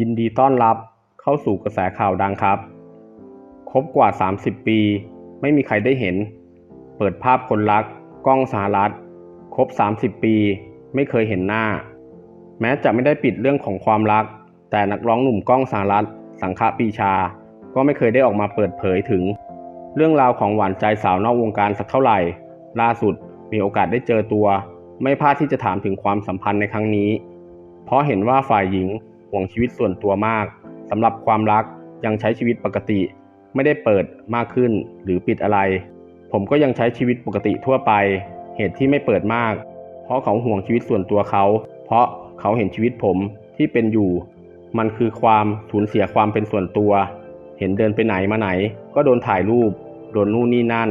ยินดีต้อนรับเข้าสู่กระแสข่าวดังครับ ครบกว่า 30 ปี ไม่มีใครได้เห็น เปิดภาพคนรัก กล้องสหรัฐ ครบ 30 ปี ไม่เคยเห็นหน้า แม้จะไม่ได้ปิดเรื่องของความรัก แต่นักร้องหนุ่มกล้องสหรัฐ สังฆปีชา ก็ไม่เคยได้ออกมาเปิดเผยถึง เรื่องราวของหวานใจสาวนอกวงการสักเท่าไหร่ ล่าสุดมีโอกาสได้เจอตัว ไม่พลาดที่จะถามถึงความสัมพันธ์ในครั้งนี้ เพราะเห็นว่าฝ่ายหญิง ห่วงชีวิตส่วนตัวมากสำหรับความรักยังใช้ชีวิตปกติ ไม่ได้เปิดมากขึ้นหรือปิดอะไร ผมก็ยังใช้ชีวิตปกติทั่วไป เหตุที่ไม่เปิดมาก เพราะเขาห่วงชีวิตส่วนตัวเขา เพราะเขาเห็นชีวิตผมที่เป็นอยู่ มันคือความสูญเสียความเป็นส่วนตัว เห็นเดินไปไหนมาไหน ก็โดนถ่ายรูป โดนนู่นนี่นั่น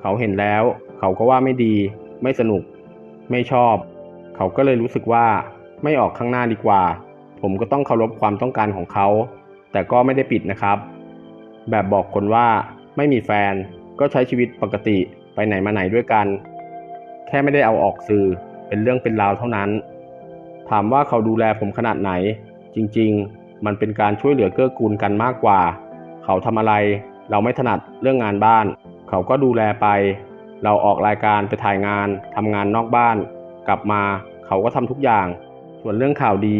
เขาเห็นแล้ว เขาก็ว่าไม่ดี ไม่สนุก ไม่ชอบ เขาก็เลยรู้สึกว่าไม่ออกข้างหน้าดีกว่า ผมก็ต้องเคารพความต้องการของเขา แต่ก็ไม่ได้ปิดนะครับ แบบบอกคนว่าไม่มีแฟนก็ใช้ชีวิตปกติไปไหนมาไหนด้วยกัน แค่ไม่ได้เอาออกสื่อเป็นเรื่องเป็นราวเท่านั้น ถามว่าเขาดูแลผมขนาดไหน จริงๆ มันเป็นการช่วยเหลือเกื้อกูลกันมากกว่า เขาทำอะไร เราไม่ถนัดเรื่องงานบ้าน เขาก็ดูแลไป เราออกรายการไปถ่ายงานทำงานนอกบ้าน กลับมาเขาก็ทำทุกอย่าง ส่วนเรื่องข่าวดี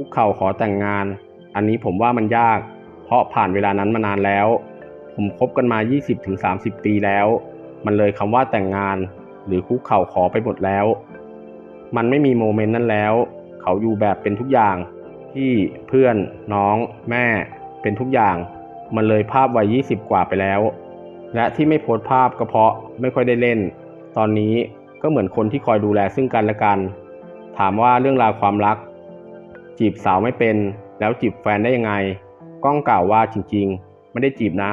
คุกเข่าขอแต่งงาน อันนี้ผมว่ามันยาก เพราะผ่านเวลานั้นมานานแล้ว ผมคบกันมา 20-30 ปีแล้ว มันเลยคำว่าแต่งงาน หรือคุกเข่าขอไปหมดแล้ว มันไม่มีโมเมนต์นั้นแล้ว เขาอยู่แบบเป็นทุกอย่างพี่เพื่อนน้อง แม่ เป็นทุกอย่าง มันเลยภาพวัย 20 กว่าไปแล้ว และที่ไม่โพสภาพก็เพราะไม่ค่อยได้เล่น ตอนนี้ก็เหมือนคนที่คอยดูแลซึ่งกันและกัน ถามว่าเรื่องราวความรัก จีบสาวไม่เป็น แล้วจีบแฟนได้ยังไง ก้องกล่าวว่าจริงๆ ไม่ได้จีบนะ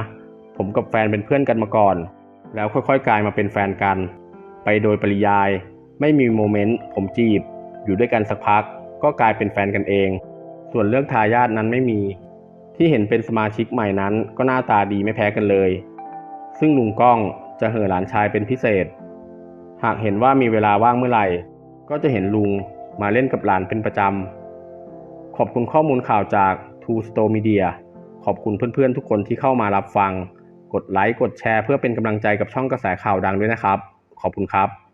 ผมกับแฟนเป็นเพื่อนกันมาก่อน แล้วค่อยๆกลายมาเป็นแฟนกัน ไปโดยปริยาย ไม่มีโมเมนต์ผมจีบ อยู่ด้วยกันสักพัก ก็กลายเป็นแฟนกันเอง ส่วนเรื่องทายาทนั้นไม่มี ที่เห็นเป็นสมาชิกใหม่นั้น ก็หน้าตาดีไม่แพ้กันเลย ซึ่งลุงก้องจะเห่อหลานชายเป็นพิเศษ หากเห็นว่ามีเวลาว่างเมื่อไหร่ ก็จะเห็นลุงมาเล่นกับหลานเป็นประจำ ขอบคุณข้อมูลข่าวจาก Two Store Media ขอบคุณเพื่อนๆทุกคนที่เข้ามารับฟัง กดไลค์ กดแชร์เพื่อเป็นกำลังใจกับช่องกระแสข่าวดังด้วยนะครับ ขอบคุณครับ